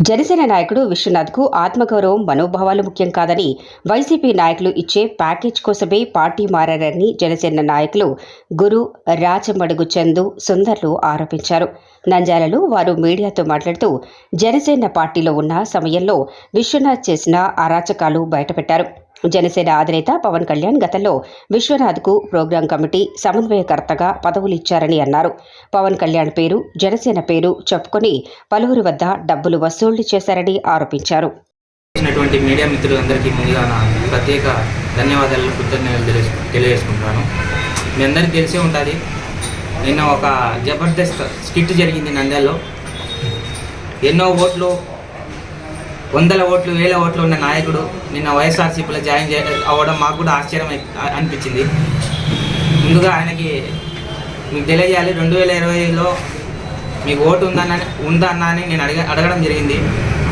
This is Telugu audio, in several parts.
జనసేన నాయకుడు విశ్వనాథ్కు ఆత్మగౌరవం మనోభావాలు ముఖ్యం కాదని వైసీపీ నాయకులు ఇచ్చే ప్యాకేజ్ కోసమే పార్టీ మారారని జనసేన నాయకులు గురు రాచమడుగు చందు సుందర్లు ఆరోపించారు. నంజాలలో వారు మీడియాతో మాట్లాడుతూ జనసేన పార్టీలో ఉన్న సమయంలో విశ్వనాథ్ చేసిన అరాచకాలు బయటపెట్టారు. జనసేన అధినేత పవన్ కళ్యాణ్ గతంలో విశ్వనాథ్కు ప్రోగ్రాం కమిటీ సమన్వయకర్తగా పదవులు ఇచ్చారని అన్నారు. పవన్ కళ్యాణ్ పేరు జనసేన పేరు చెప్పుకొని పలువురి వద్ద డబ్బులు వసూళ్ళు చేశారని ఆరోపించారు. మీడియా మిత్రులందరికీ ముందుగా నా ప్రత్యేక ధన్యవాదాలు కృతజ్ఞతలు తెలియ తెలియజేసుకుంటున్నాను. మీ అందరికీ తెలిసే ఉంటుంది నిన్న ఒక జబర్దస్త్ స్కిట్ జరిగింది నంద్యాలలో. ఎన్నో ఓట్లు వందల ఓట్లు వేల ఓట్లు ఉన్న నాయకుడు నిన్న వైఎస్ఆర్సీపీలో జాయిన్ అవ్వడం మాకు కూడా ఆశ్చర్యం అనిపించింది. ముందుగా ఆయనకి మీకు తెలియజేయాలి రెండు వేల ఇరవైలో మీకు ఓటు ఉందన్న ఉందా అన్న అని నేను అడగ అడగడం జరిగింది.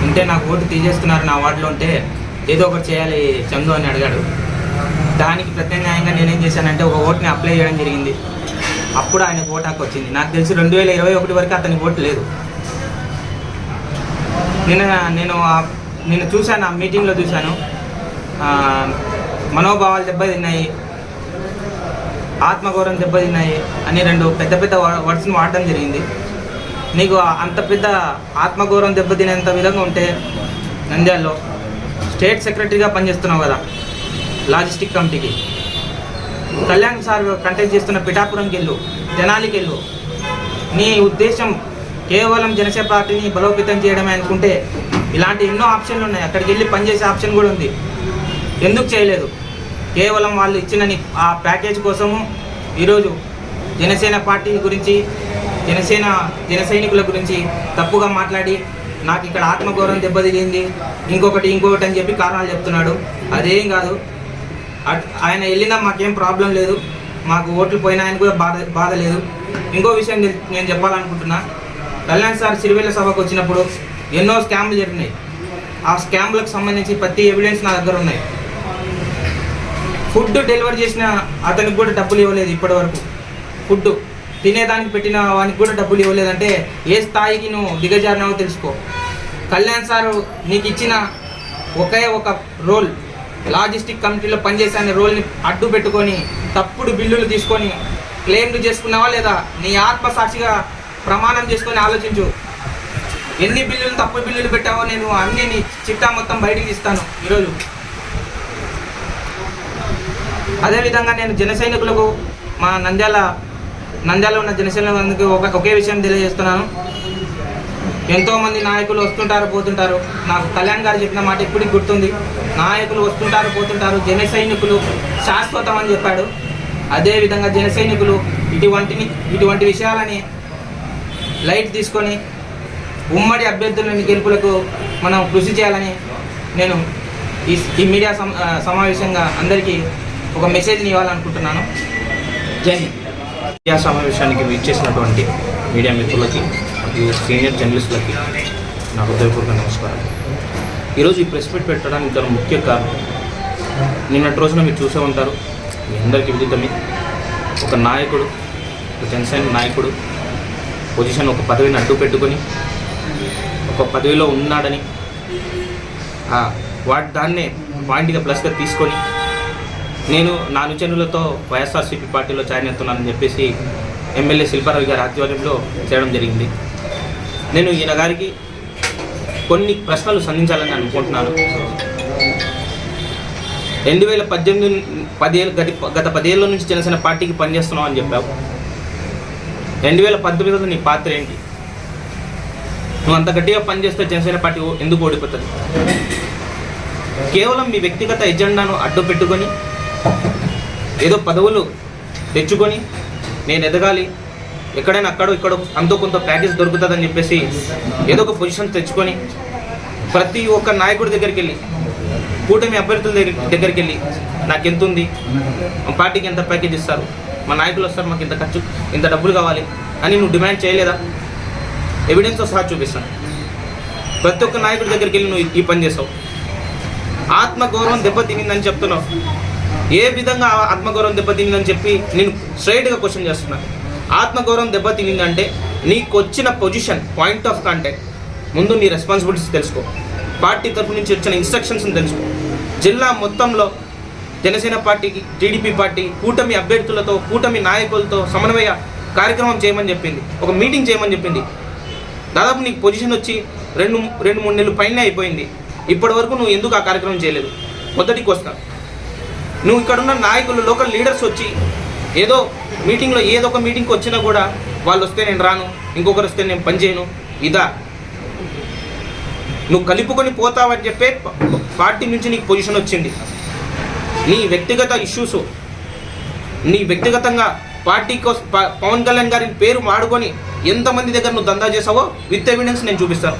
ఉంటే నాకు ఓటు తీసేస్తున్నారు నా వార్డులో ఉంటే ఏదో ఒకటి చేయాలి చందు అని అడిగాడు. దానికి ప్రత్యామ్నాయంగా నేనేం చేశానంటే ఒక ఓటుని అప్లై చేయడం జరిగింది. అప్పుడు ఆయన ఓటాకు వచ్చింది. నాకు తెలిసి రెండు వేల ఇరవై ఒకటి వరకు అతనికి ఓటు లేదు. నిన్న నేను నేను నిన్న చూశాను ఆ మీటింగ్లో చూశాను. మనోభావాలు దెబ్బతిన్నాయి ఆత్మగౌరవం దెబ్బతిన్నాయి అని రెండు పెద్ద పెద్ద వర్డ్స్ని వాడడం జరిగింది. నీకు అంత పెద్ద ఆత్మగౌరవం దెబ్బతినేంత విధంగా ఉంటే నంద్యాలలో స్టేట్ సెక్రటరీగా పనిచేస్తున్నావు కదా లాజిస్టిక్ కమిటీకి. కళ్యాణ్ సార్ కంటెక్ట్ చేస్తున్న పిఠాపురంకి వెళ్ళు తెనాలికి వెళ్ళు నీ ఉద్దేశం కేవలం జనసేన పార్టీని బలోపేతం చేయడమే అనుకుంటే ఇలాంటి ఎన్నో ఆప్షన్లు ఉన్నాయి. అక్కడికి వెళ్ళి పనిచేసే ఆప్షన్ కూడా ఉంది. ఎందుకు చేయలేదు? కేవలం వాళ్ళు ఇచ్చిన ఆ ప్యాకేజ్ కోసము ఈరోజు జనసేన పార్టీ గురించి జనసేన జన సైనికుల గురించి తప్పుగా మాట్లాడి నాకు ఇక్కడ ఆత్మగౌరవం దెబ్బతిగింది ఇంకొకటి ఇంకొకటి అని చెప్పి కారణాలు చెప్తున్నాడు. అదేం కాదు. ఆయన వెళ్ళినా మాకేం ప్రాబ్లం లేదు. మాకు ఓట్లు పోయినా ఆయన కూడా బాధ బాధ లేదు. ఇంకో విషయం నేను చెప్పాలనుకుంటున్నా. కళ్యాణ్ సార్ సిరివెల్ల సభకు వచ్చినప్పుడు ఎన్నో స్కామ్లు జరిగినాయి. ఆ స్కామ్లకు సంబంధించి ప్రతి ఎవిడెన్స్ నా దగ్గర ఉన్నాయి. ఫుడ్ డెలివరీ చేసిన అతనికి కూడా డబ్బులు ఇవ్వలేదు ఇప్పటి వరకు ఫుడ్ తినేదానికి పెట్టిన వానికి కూడా డబ్బులు ఇవ్వలేదంటే ఏ స్థాయికి నువ్వు దిగజారినావో తెలుసుకో. కళ్యాణ్ సార్ నీకు ఇచ్చిన ఒకే ఒక రోల్ లాజిస్టిక్ కమిటీలో పనిచేసే అనే రోల్ని అడ్డు పెట్టుకొని తప్పుడు బిల్లులు తీసుకొని క్లెయిమ్లు చేసుకున్నావా లేదా? నీ ఆత్మసాక్షిగా ప్రమాణం చేసుకొని ఆలోచించు. ఎన్ని బిల్లులు తప్పు బిల్లులు పెట్టావో నేను అన్ని నీ చిట్టా మొత్తం బయటికి ఇస్తాను ఈరోజు. అదేవిధంగా నేను జన సైనికులకు మా నంద్యాల నంద్యాల ఉన్న జన ఒక ఒకే విషయం తెలియజేస్తున్నాను. ఎంతోమంది నాయకులు వస్తుంటారు పోతుంటారు. నాకు కళ్యాణ్ గారు చెప్పిన మాట ఇప్పటికి గుర్తుంది. నాయకులు వస్తుంటారు పోతుంటారు. జన సైనికులు శాశ్వతం అని చెప్పాడు. అదేవిధంగా జన సైనికులు ఇటువంటిని ఇటువంటి విషయాలని లైట్ తీసుకొని ఉమ్మడి అభ్యర్థులని గెలుపులకు మనం కృషి చేయాలని నేను ఈ ఈ మీడియా సమావేశంగా అందరికీ ఒక మెసేజ్ని ఇవ్వాలనుకుంటున్నాను. జై హింద్. మీడియా సమావేశానికి విచ్చేసినటువంటి మీడియా మిత్రులకి మరియు సీనియర్ జర్నలిస్టులకి నా హృదయపూర్వక నమస్కారం ఈరోజు ఈ ప్రెస్ మీట్ పెట్టడానికి ఇద్దరు ముఖ్య కారణం నిన్నటి రోజున మీరు చూసే ఉంటారు మీ అందరికీ విదితమే. ఒక నాయకుడు ఒక జనసేన నాయకుడు పొజిషన్ ఒక పదవిని అడ్డు పెట్టుకొని ఒక పదవిలో ఉన్నాడని వాటి దాన్నే పాయింట్గా ప్లస్గా తీసుకొని నేను నా అనుచరులతో వైఎస్ఆర్సీపీ పార్టీలో జాయిన్ అవుతున్నానని చెప్పేసి ఎమ్మెల్యే శిల్పారావు గారి ఆధ్వర్యంలో చేయడం జరిగింది. నేను ఈయన గారికి కొన్ని ప్రశ్నలు సంధించాలని అనుకుంటున్నాను. రెండు వేల పద్దెనిమిది పదేళ్ళు గత గత పదేళ్ళ నుంచి జనసేన పార్టీకి పనిచేస్తున్నావు అని చెప్పావు. రెండు వేల పద్దెనిమిదిలో నీ పాత్ర ఏంటి? నువ్వు అంత గట్టిగా పనిచేస్తే జనసేన పార్టీ ఓ- ఎందుకు ఓడిపోతుంది? కేవలం మీ వ్యక్తిగత ఎజెండాను అడ్డు పెట్టుకొని ఏదో పదవులు తెచ్చుకొని నేను ఎదగాలి ఎక్కడైనా అక్కడో ఇక్కడ అంతో కొంత ప్యాకేజ్ దొరుకుతుందని చెప్పేసి ఏదో ఒక పొజిషన్ తెచ్చుకొని ప్రతి ఒక్క నాయకుడి దగ్గరికి వెళ్ళి కూటమి అభ్యర్థుల దగ్గర దగ్గరికి వెళ్ళి నాకు ఎంత ఉంది పార్టీకి ఎంత ప్యాకేజ్ ఇస్తారు? మా నాయకులు వస్తారు మాకు ఇంత ఖర్చు ఇంత డబ్బులు కావాలి అని నువ్వు డిమాండ్ చేయలేదా? ఎవిడెన్స్తో సహా చూపిస్తాను. ప్రతి ఒక్క నాయకుడి దగ్గరికి వెళ్ళి నువ్వు ఈ పని చేసావు ఆత్మగౌరవం దెబ్బతినిందని చెప్తున్నావు. ఏ విధంగా ఆత్మగౌరవం దెబ్బతినిందని చెప్పి నేను స్ట్రైట్గా క్వశ్చన్ చేస్తున్నాను ఆత్మగౌరవం దెబ్బతినిందంటే నీకు వచ్చిన పొజిషన్ పాయింట్ ఆఫ్ కాంటాక్ట్ ముందు నీ రెస్పాన్సిబిలిటీస్ తెలుసుకో. పార్టీ తరఫు నుంచి వచ్చిన ఇన్స్ట్రక్షన్స్ని తెలుసుకో. జిల్లా మొత్తంలో జనసేన పార్టీకి టీడీపీ పార్టీ కూటమి అభ్యర్థులతో కూటమి నాయకులతో సమన్వయ కార్యక్రమం చేయమని చెప్పింది. ఒక మీటింగ్ చేయమని చెప్పింది. దాదాపు నీకు పొజిషన్ వచ్చి రెండు రెండు మూడు నెలలు పైన అయిపోయింది. ఇప్పటి వరకు నువ్వు ఎందుకు ఆ కార్యక్రమం చేయలేదు? మొదటికి వస్తా నువ్వు ఇక్కడున్న నాయకులు లోకల్ లీడర్స్ వచ్చి ఏదో మీటింగ్లో ఏదో ఒక మీటింగ్కి వచ్చినా కూడా వాళ్ళు వస్తే నేను రాను ఇంకొకరు వస్తే నేను పని చేయను. ఇదా? నువ్వు కలుపుకొని పోతావని చెప్పే పార్టీ నుంచి నీకు పొజిషన్ వచ్చింది. నీ వ్యక్తిగత ఇష్యూస్ నీ వ్యక్తిగతంగా పార్టీ కోసం పవన్ కళ్యాణ్ గారి పేరు మాడుకొని ఎంతమంది దగ్గర నువ్వు దందా చేసావో విత్ ఎవిడెన్స్ నేను చూపిస్తాను.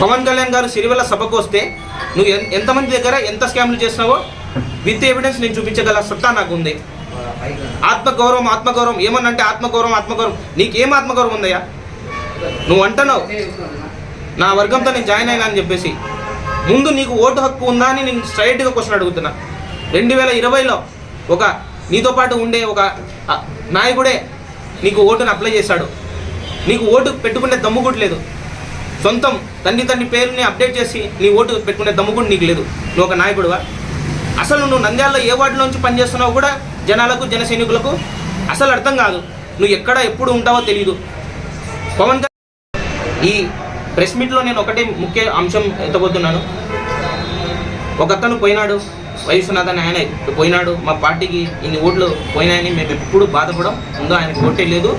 పవన్ కళ్యాణ్ గారు సిరివెల సభకు వస్తే నువ్వు ఎంతమంది దగ్గర ఎంత స్కామ్లు చేసినావో విత్ ఎవిడెన్స్ నేను చూపించగల సత్తా నాకు ఉంది ఆత్మగౌరవం ఆత్మగౌరవం ఏమన్నంటే ఆత్మగౌరవం ఆత్మగౌరవం. నీకేం ఆత్మగౌరవం ఉందయ్యా? నువ్వు అంటున్నావు. నా వర్గంతో నేను జాయిన్ అయినా అని చెప్పేసి. ముందు నీకు ఓటు హక్కు ఉందా అని నేను స్ట్రైట్గా క్వశ్చన్ అడుగుతున్నా. రెండు వేల ఇరవైలో ఒక నీతో పాటు ఉండే ఒక నాయకుడే నీకు ఓటును అప్లై చేశాడు. నీకు ఓటు పెట్టుకునే దమ్ము కూడా లేదు. సొంతం తండ్రి తండ్రి పేరుని అప్డేట్ చేసి నీ ఓటు పెట్టుకునే దమ్ము కూడా నీకు లేదు. నువ్వు ఒక నాయకుడువా? అసలు నువ్వు నంద్యాలలో ఏ వార్డులోంచి పనిచేస్తున్నావు కూడా జనాలకు జన సైనికులకు అసలు అర్థం కాదు. నువ్వు ఎక్కడ ఎప్పుడు ఉంటావో తెలియదు పవన్ ఈ ప్రెస్ మీట్లో నేను ఒకటే ముఖ్య అంశం ఎత్తబోతున్నాను. ఒక అతను పోయినాడు వయసునాథన్ ఆయన పోయినాడు మా పార్టీకి ఇన్ని ఓట్లు పోయినాయని మేము ఎప్పుడు బాధపడం ముందు ఆయనకు ఓటే లేదు.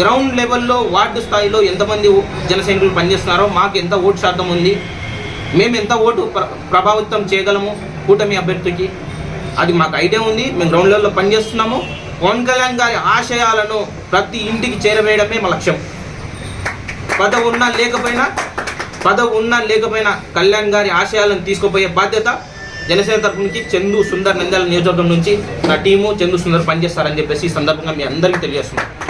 గ్రౌండ్ లెవెల్లో వార్డు స్థాయిలో ఎంతమంది జన సైనికులు పనిచేస్తున్నారో మాకు ఎంత ఓటు శాతం ఉంది మేము ఎంత ఓటు ప్రభావితం చేయగలము కూటమి అభ్యర్థికి అది మాకు ఐడియా ఉంది. మేము గ్రౌండ్ లెవెల్లో పనిచేస్తున్నాము. పవన్ కళ్యాణ్ గారి ఆశయాలను ప్రతి ఇంటికి చేరవేయడమే మా లక్ష్యం. పదవి ఉన్నా లేకపోయినా పదవి ఉన్నా లేకపోయినా కళ్యాణ్ గారి ఆశయాలను తీసుకుపోయే బాధ్యత జనసేన తరపు నుంచి చందు సుందర్ నంద్యాల నియోజకవర్గం నుంచి నా టీము చందు సుందర్ పనిచేస్తారని చెప్పేసి ఈ సందర్భంగా మీ అందరికీ తెలియజేస్తున్నాను